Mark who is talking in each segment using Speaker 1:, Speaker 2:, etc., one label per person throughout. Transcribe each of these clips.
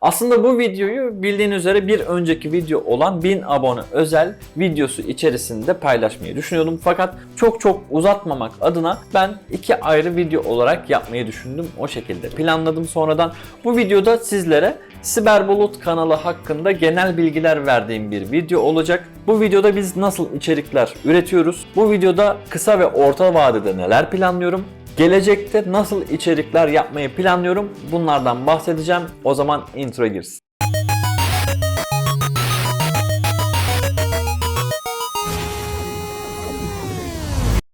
Speaker 1: Aslında bu videoyu bildiğin üzere bir önceki video olan 1000 abone özel videosu içerisinde paylaşmayı düşünüyordum. Fakat çok çok uzatmamak adına ben iki ayrı video olarak yapmayı düşündüm. O şekilde planladım sonradan. Bu videoda sizlere Siberbulut kanalı hakkında genel bilgiler verdiğim bir video olacak. Bu videoda biz nasıl içerikler üretiyoruz? Bu videoda kısa ve orta vadede neler planlıyorum? Gelecekte nasıl içerikler yapmayı planlıyorum? Bunlardan bahsedeceğim. O zaman intro girsin.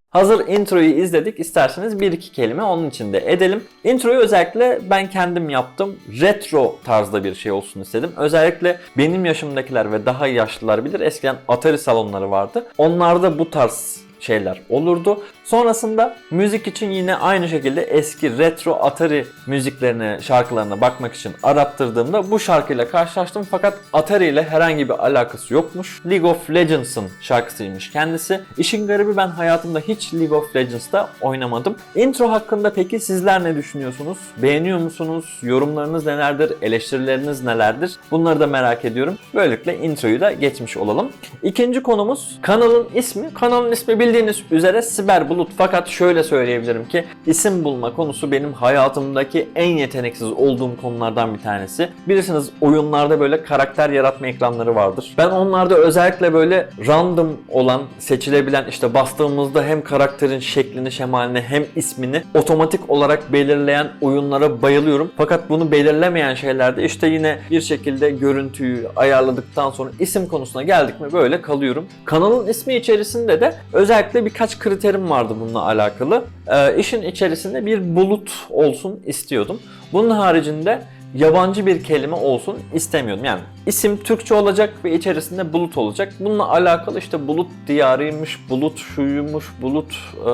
Speaker 1: Hazır introyu izledik. İsterseniz bir iki kelime onun içinde edelim. Introyu özellikle ben kendim yaptım. Retro tarzda bir şey olsun istedim. Özellikle benim yaşımdakiler ve daha yaşlılar bilir. Eskiden Atari salonları vardı. Onlarda bu tarz şeyler olurdu. Sonrasında müzik için yine aynı şekilde eski retro Atari müziklerine, şarkılarına bakmak için arattırdığımda bu şarkıyla karşılaştım fakat Atari ile herhangi bir alakası yokmuş. League of Legends'ın şarkısıymış kendisi. İşin garibi ben hayatımda hiç League of Legends'ta oynamadım. Intro hakkında peki sizler ne düşünüyorsunuz? Beğeniyor musunuz? Yorumlarınız nelerdir? Eleştirileriniz nelerdir? Bunları da merak ediyorum. Böylelikle introyu da geçmiş olalım. İkinci konumuz kanalın ismi. Kanalın ismi bildiğiniz üzere Siber Bulut fakat şöyle söyleyebilirim ki isim bulma konusu benim hayatımdaki en yeteneksiz olduğum konulardan bir tanesi. Bilirsiniz oyunlarda böyle karakter yaratma ekranları vardır. Ben onlarda özellikle böyle random olan, seçilebilen işte bastığımızda hem karakterin şeklini, şemalini hem ismini otomatik olarak belirleyen oyunlara bayılıyorum. Fakat bunu belirlemeyen şeylerde işte yine bir şekilde görüntüyü ayarladıktan sonra isim konusuna geldik mi böyle kalıyorum. Kanalın ismi içerisinde de özellikle birkaç kriterim vardı bununla alakalı. Ee, işin içerisinde bir bulut olsun istiyordum. Bunun haricinde yabancı bir kelime olsun istemiyordum. Yani isim Türkçe olacak ve içerisinde bulut olacak. Bununla alakalı işte bulut diyarıymış, bulut şuymuş, bulut e,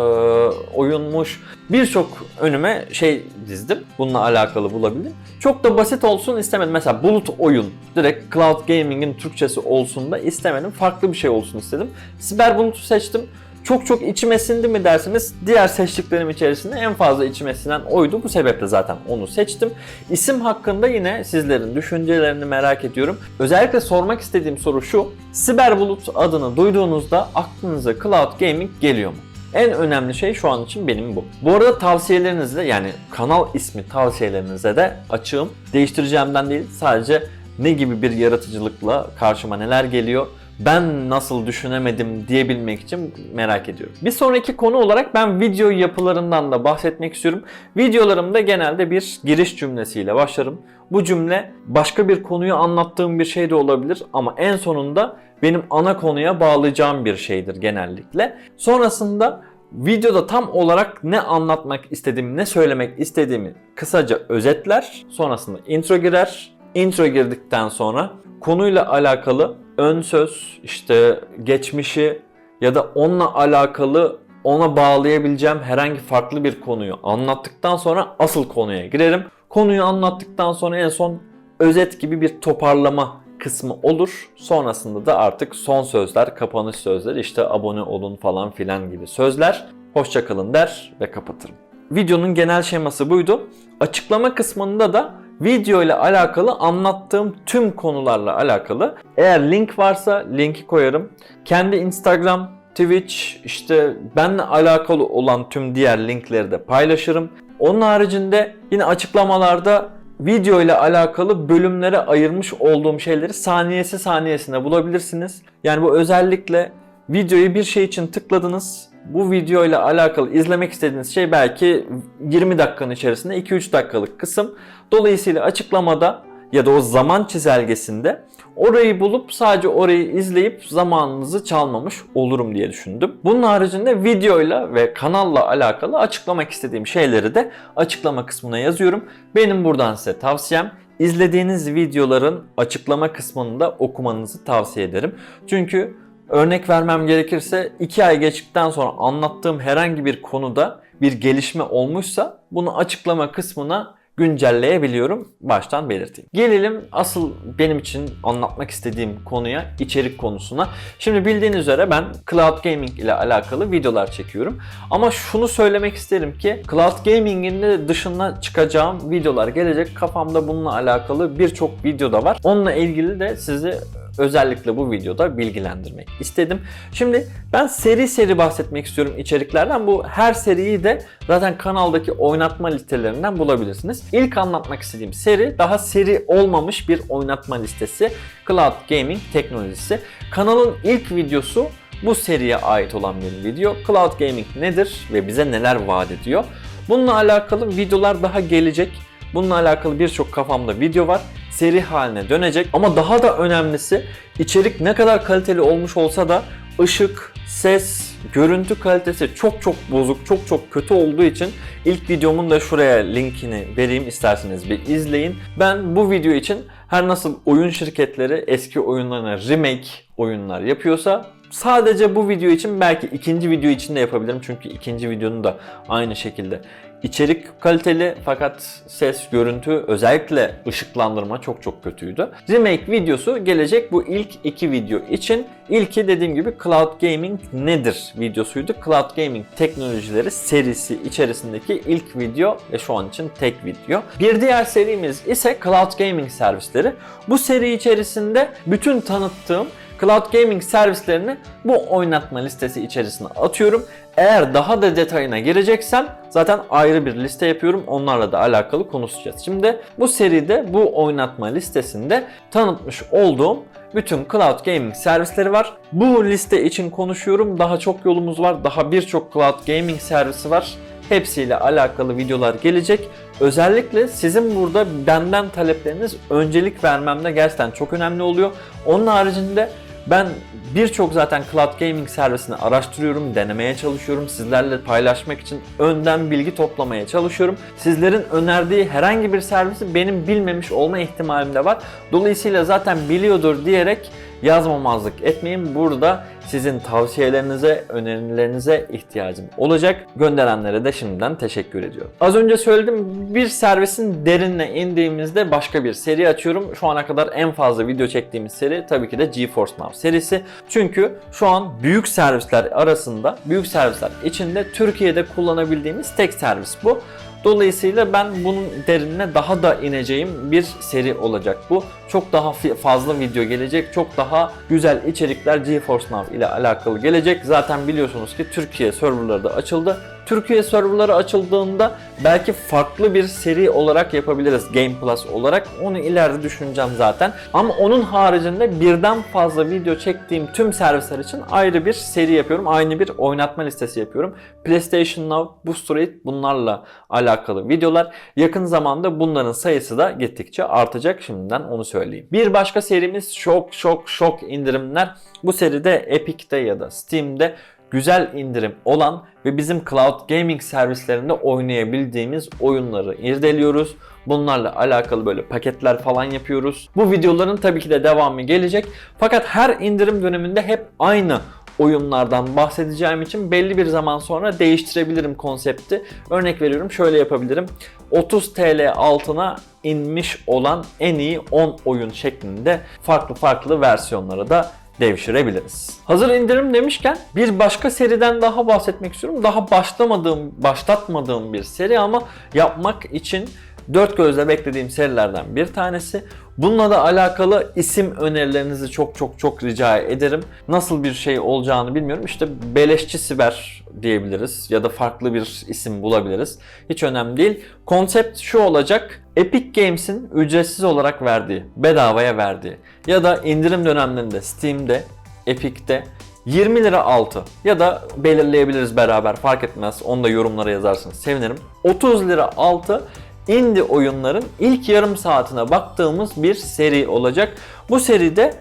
Speaker 1: oyunmuş. Birçok önüme şey dizdim. Bununla alakalı bulabildim. Çok da basit olsun istemedim. Mesela bulut oyun. Direkt Cloud Gaming'in Türkçesi olsun da istemedim. Farklı bir şey olsun istedim. Siber bulutu seçtim. Çok çok içime sindi mi derseniz diğer seçtiklerim içerisinde en fazla içime sinen oydu. Bu sebeple zaten onu seçtim. İsim hakkında yine sizlerin düşüncelerini merak ediyorum. Özellikle sormak istediğim soru şu. Siber Bulut adını duyduğunuzda aklınıza Cloud Gaming geliyor mu? En önemli şey şu an için benim bu. Bu arada tavsiyelerinizle yani kanal ismi tavsiyelerinize de açığım. Değiştireceğimden değil sadece ne gibi bir yaratıcılıkla karşıma neler geliyor ben nasıl düşünemedim diyebilmek için merak ediyorum. Bir sonraki konu olarak ben video yapılarından da bahsetmek istiyorum. Videolarımda genelde bir giriş cümlesiyle başlarım. Bu cümle başka bir konuyu anlattığım bir şey de olabilir ama en sonunda benim ana konuya bağlayacağım bir şeydir genellikle. Sonrasında videoda tam olarak ne anlatmak istediğimi, ne söylemek istediğimi kısaca özetler. Sonrasında intro girer. Intro girdikten sonra konuyla alakalı ön söz, işte geçmişi ya da onunla alakalı ona bağlayabileceğim herhangi farklı bir konuyu anlattıktan sonra asıl konuya girerim. Konuyu anlattıktan sonra en son özet gibi bir toparlama kısmı olur. Sonrasında da artık son sözler, kapanış sözleri işte abone olun falan filan gibi sözler. Hoşçakalın der ve kapatırım. Videonun genel şeması buydu. Açıklama kısmında da video ile alakalı anlattığım tüm konularla alakalı eğer link varsa linki koyarım. Kendi Instagram, Twitch, işte benle alakalı olan tüm diğer linkleri de paylaşırım. Onun haricinde yine açıklamalarda video ile alakalı bölümlere ayırmış olduğum şeyleri saniyesi saniyesine bulabilirsiniz. Yani bu özellikle videoyu bir şey için tıkladınız. Bu video ile alakalı izlemek istediğiniz şey belki 20 dakikanın içerisinde 2-3 dakikalık kısım. Dolayısıyla açıklamada ya da o zaman çizelgesinde orayı bulup sadece orayı izleyip zamanınızı çalmamış olurum diye düşündüm. Bunun haricinde videoyla ve kanalla alakalı açıklamak istediğim şeyleri de açıklama kısmına yazıyorum. Benim buradan size tavsiyem izlediğiniz videoların açıklama kısmını da okumanızı tavsiye ederim. Çünkü örnek vermem gerekirse 2 ay geçtikten sonra anlattığım herhangi bir konuda bir gelişme olmuşsa bunu açıklama kısmına güncelleyebiliyorum. Baştan belirteyim. Gelelim asıl benim için anlatmak istediğim konuya, içerik konusuna. Şimdi bildiğiniz üzere ben cloud gaming ile alakalı videolar çekiyorum. Ama şunu söylemek isterim ki cloud gaming'in de dışına çıkacağım videolar gelecek. Kafamda bununla alakalı birçok video da var. Onunla ilgili de sizi özellikle bu videoda bilgilendirmek istedim. Şimdi ben seri seri bahsetmek istiyorum içeriklerden. Bu her seriyi de zaten kanaldaki oynatma listelerinden bulabilirsiniz. İlk anlatmak istediğim seri daha seri olmamış bir oynatma listesi. Cloud Gaming teknolojisi. Kanalın ilk videosu bu seriye ait olan bir video. Cloud Gaming nedir ve bize neler vaat ediyor? Bununla alakalı videolar daha gelecek. Bununla alakalı birçok kafamda video var. Seri haline dönecek. Ama daha da önemlisi içerik ne kadar kaliteli olmuş olsa da ışık, ses, görüntü kalitesi çok çok bozuk, çok çok kötü olduğu için ilk videomun da şuraya linkini vereyim isterseniz bir izleyin. Ben bu video için her nasıl oyun şirketleri eski oyunlarına remake oyunlar yapıyorsa sadece bu video için belki ikinci video için de yapabilirim. Çünkü ikinci videonun da aynı şekilde İçerik kaliteli fakat ses, görüntü, özellikle ışıklandırma çok çok kötüydü. Remake videosu gelecek bu ilk iki video için. İlki dediğim gibi Cloud Gaming nedir videosuydu. Cloud Gaming teknolojileri serisi içerisindeki ilk video ve şu an için tek video. Bir diğer serimiz ise Cloud Gaming servisleri. Bu seri içerisinde bütün tanıttığım Cloud Gaming servislerini bu oynatma listesi içerisine atıyorum. Eğer daha da detayına gireceksem zaten ayrı bir liste yapıyorum. Onlarla da alakalı konuşacağız. Şimdi bu seride bu oynatma listesinde tanıtmış olduğum bütün cloud gaming servisleri var. Bu liste için konuşuyorum. Daha çok yolumuz var. Daha birçok cloud gaming servisi var. Hepsiyle alakalı videolar gelecek. Özellikle sizin burada benden talepleriniz öncelik vermemde gerçekten çok önemli oluyor. Onun haricinde ben birçok zaten cloud gaming servisini araştırıyorum, denemeye çalışıyorum. Sizlerle paylaşmak için önden bilgi toplamaya çalışıyorum. Sizlerin önerdiği herhangi bir servisi benim bilmemiş olma ihtimalim de var. Dolayısıyla zaten biliyordur diyerek yazmamazlık etmeyin. Burada sizin tavsiyelerinize, önerilerinize ihtiyacım olacak. Gönderenlere de şimdiden teşekkür ediyorum. Az önce söyledim bir servisin derinine indiğimizde başka bir seri açıyorum. Şu ana kadar en fazla video çektiğimiz seri tabii ki de GeForce Now serisi. Çünkü şu an büyük servisler arasında, büyük servisler içinde Türkiye'de kullanabildiğimiz tek servis bu. Dolayısıyla ben bunun derinine daha da ineceğim bir seri olacak bu. Çok daha fazla video gelecek, çok daha güzel içerikler GeForce Now ile alakalı gelecek. Zaten biliyorsunuz ki Türkiye serverları da açıldı. Türkiye serverları açıldığında belki farklı bir seri olarak yapabiliriz Game Plus olarak. Onu ileride düşüneceğim zaten. Ama onun haricinde birden fazla video çektiğim tüm servisler için ayrı bir seri yapıyorum. Aynı bir oynatma listesi yapıyorum. PlayStation Now, Boost Rate bunlarla alakalı videolar. Yakın zamanda bunların sayısı da gittikçe artacak. Şimdiden onu söyleyeyim. Bir başka serimiz şok şok şok indirimler. Bu seride Epic'te ya da Steam'de güzel indirim olan ve bizim cloud gaming servislerinde oynayabildiğimiz oyunları irdeliyoruz. Bunlarla alakalı böyle paketler falan yapıyoruz. Bu videoların tabii ki de devamı gelecek. Fakat her indirim döneminde hep aynı oyunlardan bahsedeceğim için belli bir zaman sonra değiştirebilirim konsepti. Örnek veriyorum şöyle yapabilirim. 30 TL altına inmiş olan en iyi 10 oyun şeklinde farklı farklı versiyonlara da devşirebiliriz. Hazır indirim demişken bir başka seriden daha bahsetmek istiyorum. Daha başlamadığım, başlatmadığım bir seri ama yapmak için dört gözle beklediğim serilerden bir tanesi. Bununla da alakalı isim önerilerinizi çok çok çok rica ederim. Nasıl bir şey olacağını bilmiyorum. İşte Beleşçi Siber diyebiliriz ya da farklı bir isim bulabiliriz. Hiç önemli değil. Konsept şu olacak. Epic Games'in ücretsiz olarak verdiği, bedavaya verdiği ya da indirim dönemlerinde Steam'de, Epic'te 20 lira altı ya da belirleyebiliriz beraber fark etmez. Onu da yorumlara yazarsınız sevinirim. 30 lira altı indie oyunların ilk yarım saatine baktığımız bir seri olacak. Bu seride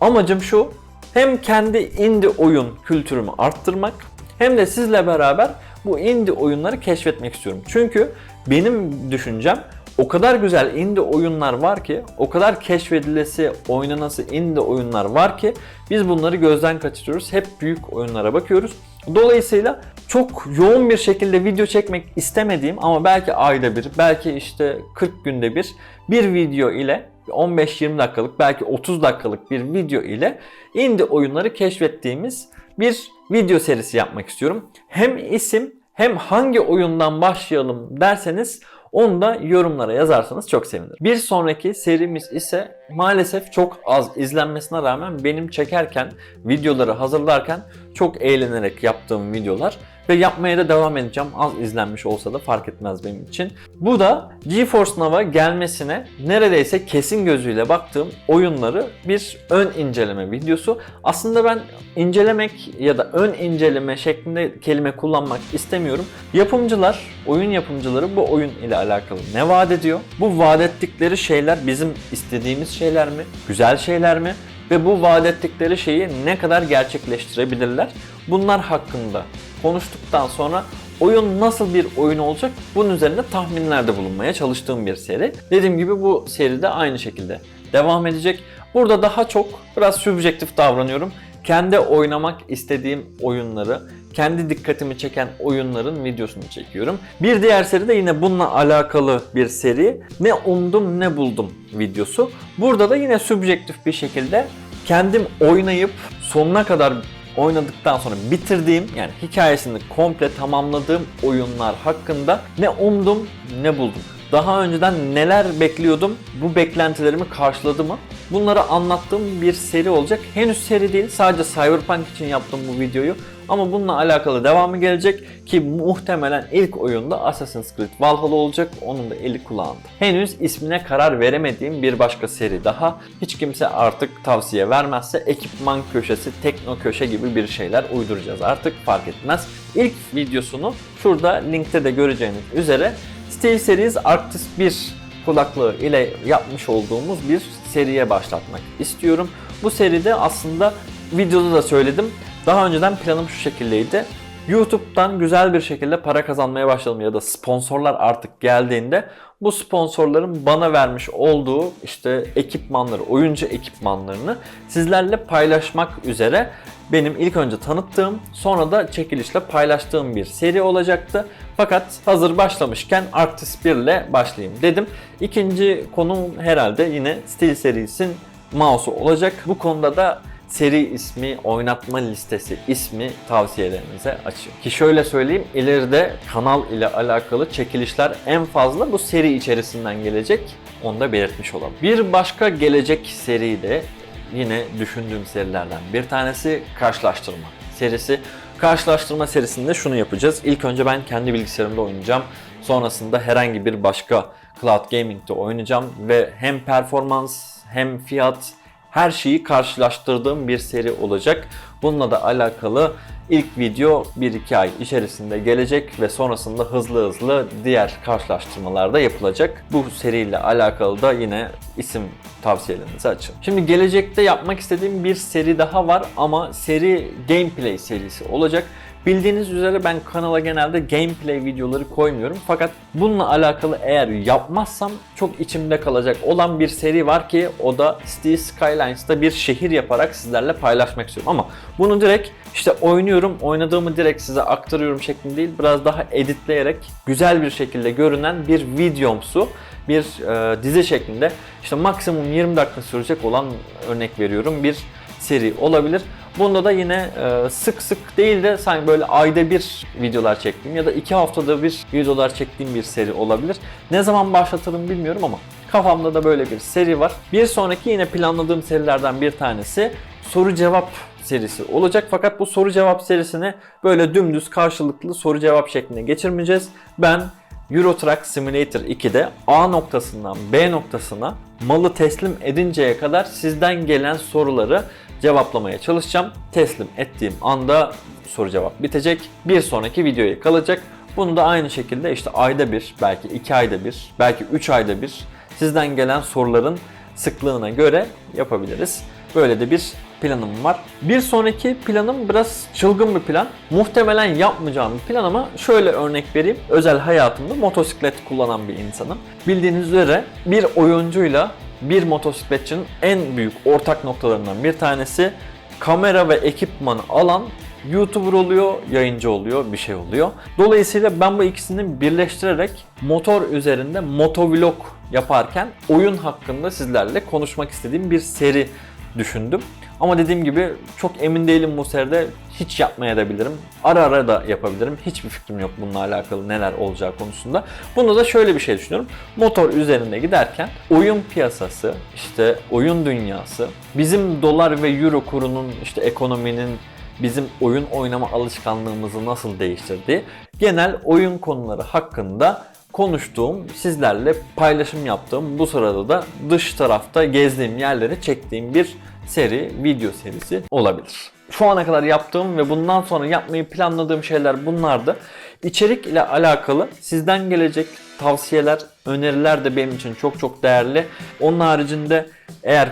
Speaker 1: amacım şu hem kendi indie oyun kültürümü arttırmak hem de sizle beraber bu indie oyunları keşfetmek istiyorum. Çünkü benim düşüncem o kadar güzel indie oyunlar var ki, o kadar keşfedilesi, oynanası indie oyunlar var ki biz bunları gözden kaçırıyoruz. Hep büyük oyunlara bakıyoruz. Dolayısıyla çok yoğun bir şekilde video çekmek istemediğim ama belki ayda bir, belki işte 40 günde bir bir video ile 15-20 dakikalık belki 30 dakikalık bir video ile indie oyunları keşfettiğimiz bir video serisi yapmak istiyorum. Hem isim hem hangi oyundan başlayalım derseniz onu da yorumlara yazarsanız çok sevinirim. Bir sonraki serimiz ise maalesef çok az izlenmesine rağmen benim çekerken, videoları hazırlarken çok eğlenerek yaptığım videolar ve yapmaya da devam edeceğim. Az izlenmiş olsa da fark etmez benim için. Bu da GeForce Now'a gelmesine neredeyse kesin gözüyle baktığım oyunları bir ön inceleme videosu. Aslında ben incelemek ya da ön inceleme şeklinde kelime kullanmak istemiyorum. Yapımcılar, oyun yapımcıları bu oyun ile alakalı ne vaat ediyor? Bu vaat ettikleri şeyler bizim istediğimiz şeyler mi? Güzel şeyler mi? Ve bu vaat ettikleri şeyi ne kadar gerçekleştirebilirler? Bunlar hakkında konuştuktan sonra oyun nasıl bir oyun olacak bunun üzerinde tahminlerde bulunmaya çalıştığım bir seri. Dediğim gibi bu seride aynı şekilde devam edecek. Burada daha çok biraz subjektif davranıyorum. Kendi oynamak istediğim oyunları, kendi dikkatimi çeken oyunların videosunu çekiyorum. Bir diğer seri de yine bununla alakalı bir seri. Ne umdum ne buldum videosu. Burada da yine subjektif bir şekilde kendim oynayıp sonuna kadar oynadıktan sonra bitirdiğim yani hikayesini komple tamamladığım oyunlar hakkında ne umdum ne buldum. Daha önceden neler bekliyordum, bu beklentilerimi karşıladı mı? Bunları anlattığım bir seri olacak. Henüz seri değil, sadece Cyberpunk için yaptım bu videoyu. Ama bununla alakalı devamı gelecek ki muhtemelen ilk oyunda Assassin's Creed Valhalla olacak. Onun da eli kulağında. Henüz ismine karar veremediğim bir başka seri daha. Hiç kimse artık tavsiye vermezse ekipman köşesi, tekno köşe gibi bir şeyler uyduracağız artık fark etmez. İlk videosunu şurada linkte de göreceğiniz üzere Steel Series Arctis 1 kulaklığı ile yapmış olduğumuz bir seriye başlatmak istiyorum. Bu seride aslında videoda da söyledim. Daha önceden planım şu şekildeydi. YouTube'dan güzel bir şekilde para kazanmaya başladım ya da sponsorlar artık geldiğinde bu sponsorların bana vermiş olduğu işte ekipmanları, oyuncu ekipmanlarını sizlerle paylaşmak üzere benim ilk önce tanıttığım sonra da çekilişle paylaştığım bir seri olacaktı. Fakat hazır başlamışken Arctis 1 ile başlayayım dedim. İkinci konum herhalde yine Steel Series'in mouse'u olacak. Bu konuda da seri ismi, oynatma listesi ismi tavsiyelerinize açıyorum. Ki şöyle söyleyeyim, ileride kanal ile alakalı çekilişler en fazla bu seri içerisinden gelecek. Onu da belirtmiş olalım. Bir başka gelecek seri de yine düşündüğüm serilerden bir tanesi karşılaştırma serisi. Karşılaştırma serisinde şunu yapacağız. İlk önce ben kendi bilgisayarımda oynayacağım. Sonrasında herhangi bir başka cloud gaming'de oynayacağım ve hem performans hem fiyat her şeyi karşılaştırdığım bir seri olacak. Bununla da alakalı ilk video 1-2 ay içerisinde gelecek ve sonrasında hızlı hızlı diğer karşılaştırmalar da yapılacak. Bu seriyle alakalı da yine isim tavsiyelerinizi açın. Şimdi gelecekte yapmak istediğim bir seri daha var ama seri gameplay serisi olacak. Bildiğiniz üzere ben kanala genelde gameplay videoları koymuyorum. Fakat bununla alakalı eğer yapmazsam çok içimde kalacak olan bir seri var ki o da City Skylines'ta bir şehir yaparak sizlerle paylaşmak istiyorum. Ama bunu direkt işte oynuyorum, oynadığımı direkt size aktarıyorum şeklinde değil. Biraz daha editleyerek güzel bir şekilde görünen bir videomsu bir e, dizi şeklinde işte maksimum 20 dakika sürecek olan örnek veriyorum bir seri olabilir. Bunda da yine e, sık sık değil de sanki böyle ayda bir videolar çektiğim ya da iki haftada bir videolar çektiğim bir seri olabilir. Ne zaman başlatırım bilmiyorum ama kafamda da böyle bir seri var. Bir sonraki yine planladığım serilerden bir tanesi soru cevap serisi olacak. Fakat bu soru cevap serisini böyle dümdüz karşılıklı soru cevap şeklinde geçirmeyeceğiz. Ben Euro Truck Simulator 2'de A noktasından B noktasına malı teslim edinceye kadar sizden gelen soruları cevaplamaya çalışacağım. Teslim ettiğim anda soru cevap bitecek. Bir sonraki videoya kalacak. Bunu da aynı şekilde işte ayda bir, belki iki ayda bir, belki üç ayda bir sizden gelen soruların sıklığına göre yapabiliriz. Böyle de bir planım var. Bir sonraki planım biraz çılgın bir plan. Muhtemelen yapmayacağım bir plan ama şöyle örnek vereyim. Özel hayatımda motosiklet kullanan bir insanım. Bildiğiniz üzere bir oyuncuyla bir motosikletçinin en büyük ortak noktalarından bir tanesi kamera ve ekipmanı alan YouTuber oluyor, yayıncı oluyor, bir şey oluyor. Dolayısıyla ben bu ikisini birleştirerek motor üzerinde motovlog yaparken oyun hakkında sizlerle konuşmak istediğim bir seri düşündüm. Ama dediğim gibi çok emin değilim bu seride. Hiç yapmaya da bilirim. Ara ara da yapabilirim. Hiçbir fikrim yok bununla alakalı neler olacağı konusunda. Bunda da şöyle bir şey düşünüyorum. Motor üzerinde giderken oyun piyasası, işte oyun dünyası, bizim dolar ve euro kurunun işte ekonominin bizim oyun oynama alışkanlığımızı nasıl değiştirdiği genel oyun konuları hakkında konuştuğum, sizlerle paylaşım yaptığım, bu sırada da dış tarafta gezdiğim yerleri çektiğim bir seri, video serisi olabilir. Şu ana kadar yaptığım ve bundan sonra yapmayı planladığım şeyler bunlardı. İçerik ile alakalı sizden gelecek tavsiyeler, öneriler de benim için çok çok değerli. Onun haricinde eğer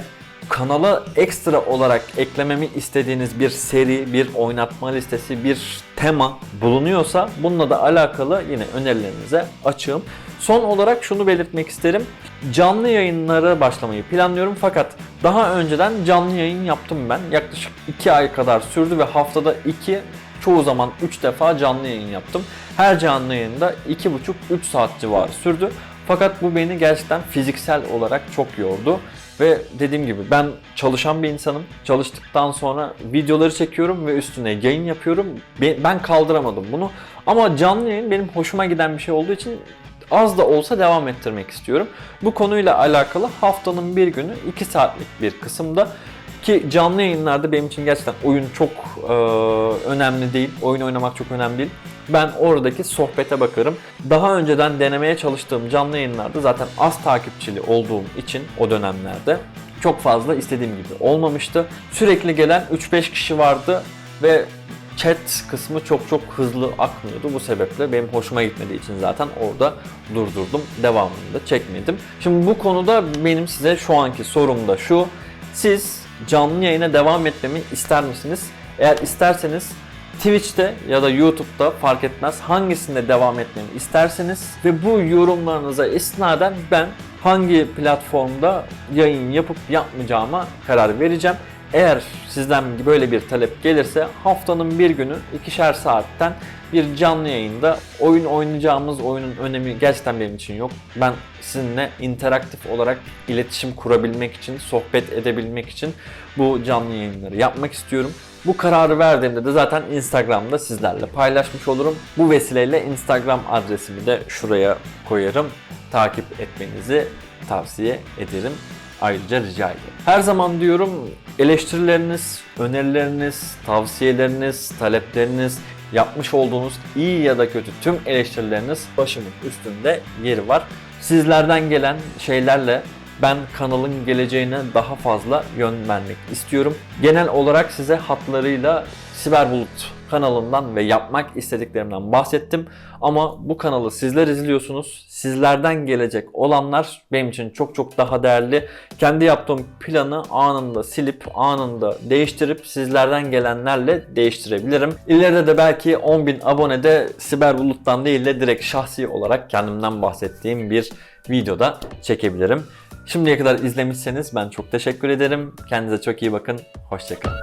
Speaker 1: kanala ekstra olarak eklememi istediğiniz bir seri, bir oynatma listesi, bir tema bulunuyorsa bununla da alakalı yine önerilerinize açığım. Son olarak şunu belirtmek isterim. Canlı yayınlara başlamayı planlıyorum fakat daha önceden canlı yayın yaptım ben. Yaklaşık 2 ay kadar sürdü ve haftada 2 çoğu zaman 3 defa canlı yayın yaptım. Her canlı yayında 2,5-3 saat civarı sürdü. Fakat bu beni gerçekten fiziksel olarak çok yordu. Ve dediğim gibi ben çalışan bir insanım. Çalıştıktan sonra videoları çekiyorum ve üstüne yayın yapıyorum. Be- Ben kaldıramadım bunu. Ama canlı yayın benim hoşuma giden bir şey olduğu için az da olsa devam ettirmek istiyorum. Bu konuyla alakalı haftanın bir günü 2 saatlik bir kısımda ki canlı yayınlarda benim için gerçekten oyun çok e, önemli değil. Oyun oynamak çok önemli değil. Ben oradaki sohbete bakarım. Daha önceden denemeye çalıştığım canlı yayınlarda zaten az takipçili olduğum için o dönemlerde çok fazla istediğim gibi olmamıştı. Sürekli gelen 3-5 kişi vardı ve chat kısmı çok çok hızlı akmıyordu. Bu sebeple benim hoşuma gitmediği için zaten orada durdurdum. Devamını da çekmedim. Şimdi bu konuda benim size şu anki sorum da şu. Siz canlı yayına devam etmemi ister misiniz? Eğer isterseniz Twitch'te ya da YouTube'da fark etmez hangisinde devam etmemi isterseniz ve bu yorumlarınıza isnaden ben hangi platformda yayın yapıp yapmayacağıma karar vereceğim. Eğer sizden böyle bir talep gelirse haftanın bir günü ikişer saatten bir canlı yayında oyun oynayacağımız oyunun önemi gerçekten benim için yok. Ben sizinle interaktif olarak iletişim kurabilmek için, sohbet edebilmek için bu canlı yayınları yapmak istiyorum. Bu kararı verdiğimde de zaten Instagram'da sizlerle paylaşmış olurum. Bu vesileyle Instagram adresimi de şuraya koyarım. Takip etmenizi tavsiye ederim. Ayrıca rica ederim. Her zaman diyorum eleştirileriniz, önerileriniz, tavsiyeleriniz, talepleriniz, yapmış olduğunuz iyi ya da kötü tüm eleştirileriniz başımın üstünde yeri var. Sizlerden gelen şeylerle ben kanalın geleceğine daha fazla yön istiyorum. Genel olarak size hatlarıyla Siberbulut kanalından ve yapmak istediklerimden bahsettim. Ama bu kanalı sizler izliyorsunuz. Sizlerden gelecek olanlar benim için çok çok daha değerli. Kendi yaptığım planı anında silip anında değiştirip sizlerden gelenlerle değiştirebilirim. İleride de belki 10.000 abonede Siberbulut'tan değil de direkt şahsi olarak kendimden bahsettiğim bir videoda çekebilirim. Şimdiye kadar izlemişseniz ben çok teşekkür ederim. Kendinize çok iyi bakın. Hoşçakalın.